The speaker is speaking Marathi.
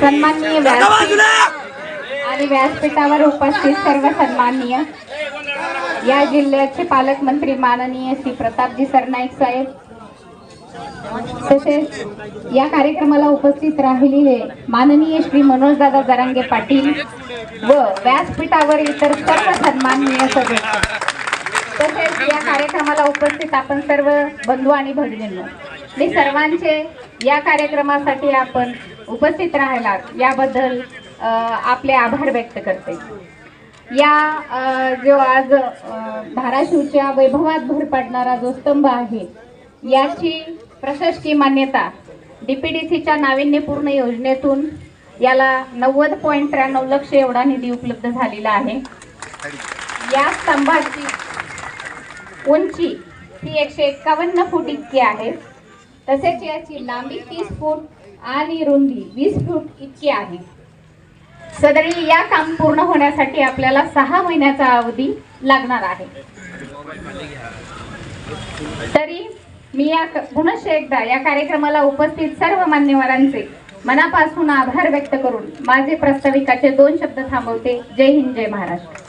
सन्माननीय व्यासपीठ आणि व्यासपीठावर उपस्थित सर्व सन्माननीय या जिल्ह्याचे पालकमंत्री माननीय श्री प्रतापजी सरनाईक साहेब तसेच या कार्यक्रमाला उपस्थित राहिलेले माननीय श्री मनोजदादा जरांगे पाटील व व्यासपीठावर इतर सर्व सन्माननीय सदस्य. तसेच या कार्यक्रमाला उपस्थित आपण सर्व बंधू आणि भगिनींनो. मी सर्वांचे या कार्यक्रमासाठी आपण उपस्थित राहिलात. याबद्दल आपले आभार व्यक्त करते. या जो आज धाराशिवच्या वैभवात भर पडणारा जो स्तंभ आहे याची प्रशासकीय मान्यता डी पी डी सीच्या नाविन्यपूर्ण योजनेतून याला नव्वद पॉईंट त्र्याण्णव लक्ष एवढा निधी उपलब्ध झालेला आहे. या स्तंभाची उंची ही एकशे एक्कावन्न फूट इतकी आहे. तसेच याची लांबी तीस फूट आणि रुंदी वीस फूट इतकी आहे. सदरी या काम पूर्ण होण्यासाठी आपल्याला सहा महिन्याचा अवधी लागणार आहे. तरी मी या पुनश एकदा या कार्यक्रमाला उपस्थित सर्व मान्यवरांचे मनापासून आभार व्यक्त करून माझे प्रस्ताविकाचे दोन शब्द थांबवते. जय हिंद जय महाराष्ट्र.